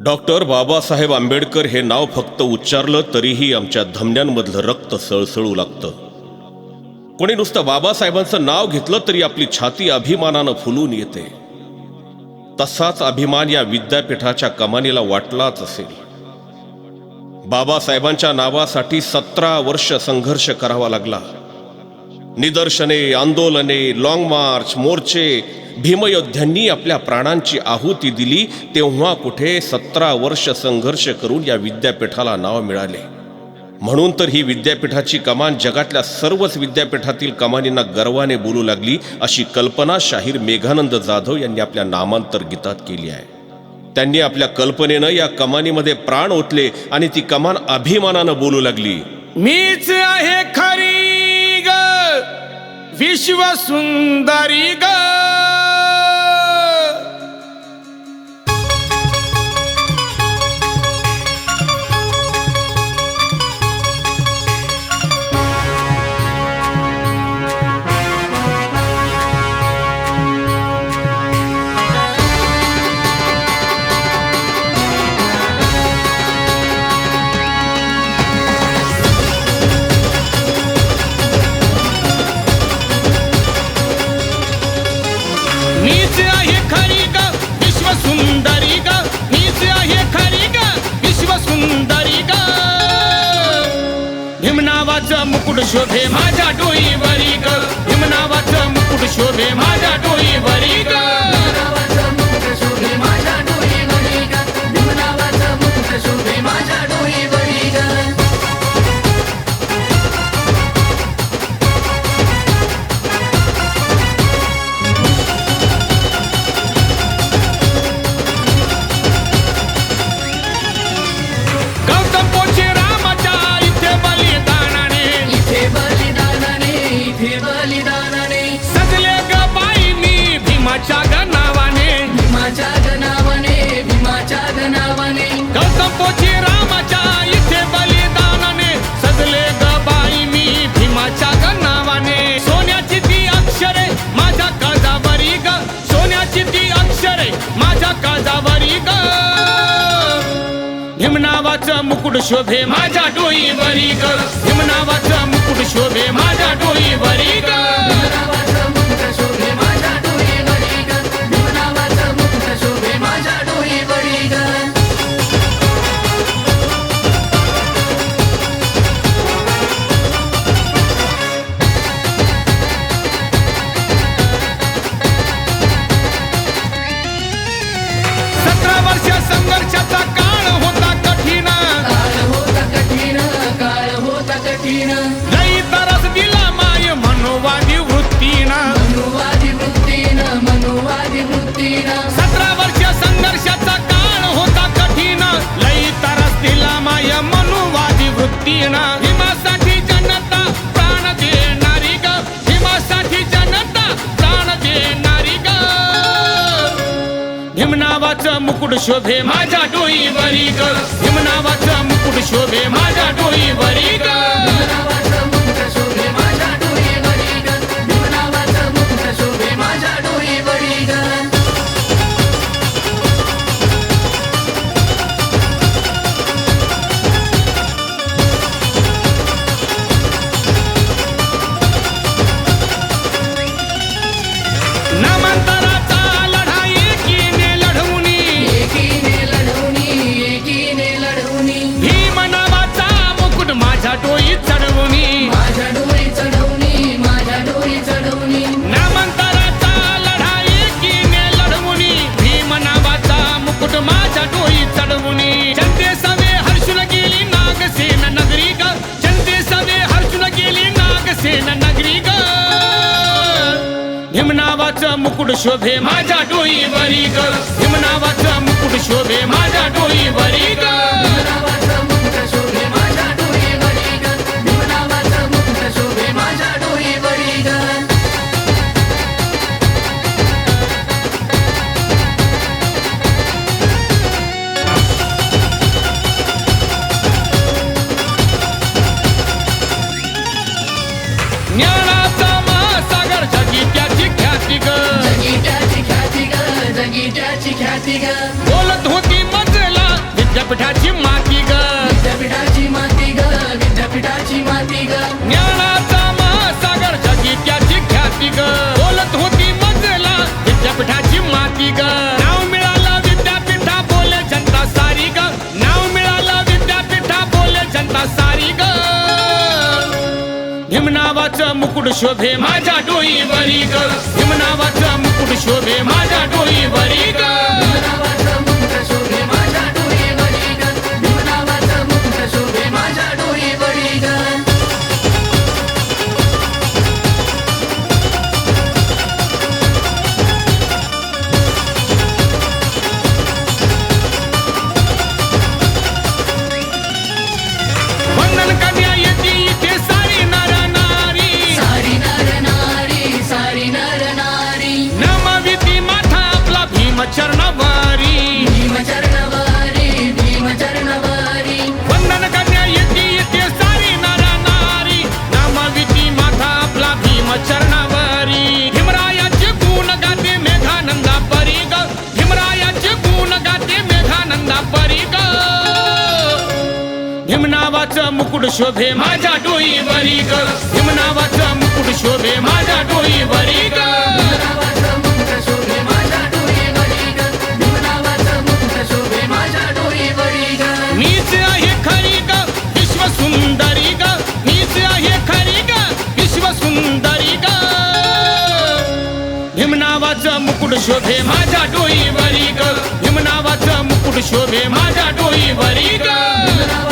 Doctor Babasaheb Ambedkar हे नाव फक्त उच्चारलं तरीही आमच्या धमन्यांमधलं रक्त सळसळू लागतं. कोणी नुसतं बाबासाहेबांचं नाव घेतलं तरी आपली छाती अभिमानानं फुलून येते. तसाच अभिमान या विद्यापीठाच्या कमानीला वाटलाच असेल. बाबासाहेबांच्या नावासाठी सतरा वर्ष संघर्ष करावा लागला. निदर्शने आंदोलने लाँग मार्च मोर्चे भीमयोद्ध्यांनी आपल्या प्राणांची आहुती दिली तेव्हा कुठे सतरा वर्ष संघर्ष करून या विद्यापीठाला नाव मिळाले. म्हणून तर ही विद्यापीठाची कमान जगातल्या सर्वच विद्यापीठातील कमानींना गर्वाने बोलू लागली अशी कल्पना शाहीर मेघानंद जाधव यांनी आपल्या नामांतर गीतात केली आहे. त्यांनी आपल्या कल्पनेनं या कमानीमध्ये प्राण ओतले आणि ती कमान अभिमानानं बोलू लागली. मीच आहे खरी ग. विश्व ग. भीमनावाचं मुकुट शोभे माझ्या डोईवरी ग. भीमनावाचं मुकुट शोभे माझ्या डोईवरी ग. गौतम रामाच्या इथे बलिदानाने सजले ग मी भीमाच्या ग नावाने सोन्याची ती अक्षरे माझ्या काळजावरी ग. सोन्याची ती अक्षरे माझ्या काळजावरी ग. भीमनावाचं मुकुट शोभे माझ्या डोईवरी ग. हिमनावाचं मुकुट शोभे माझ्या डोईवरी ग. Sabrina. नावाचा मुकुट शोभे माझ्या डोईवरी ग. भीमनावाचं मुकुट शोभे माझ्या डोईवरी ग. नावाचा मुकुट शोभे माझ्या डोईवरी ग. भीम नावाचा मुकुट शोभे माझ्या डोईवरी ग. ख्याती ग. ग बोलत होती मजला विद्यापीठाची माती ग. विद्यापीठाची माती ग विद्यापीठाची माती ग. ज्ञानाचा महासागर जगी त्याची ख्याती ग. बोलत होती मजला विद्यापीठाची माती ग. नाव मिळालं विद्यापीठा बोले जनता सारी ग. नाव मिळालं विद्यापीठा बोले जनता सारी ग. मुकुट शोभे माझ्या डोईवरी ग. भीमनावाचं मुकुट शोभे आपला भीम चरणावारी भीम चरणवारी भीम चरणवारी वंदन कन्या येते येते सारी नर नारी नमविती माथा आपला भीम चरणावारी भीमरायाचे गुण गाते मेघानंदा परी ग भीमरायाचे गुण गाते मेघानंदा परी ग भीमनावाचं मुकुट शोभे माझ्या डोईवरी ग भीमनावाचं मुकुट शोभे माझ्या डोईवरी मुकुट शोभे माझ्या डोईवरी ग. भीम नावाचं मुकुट शोभे माझ्या डोईवरी ग.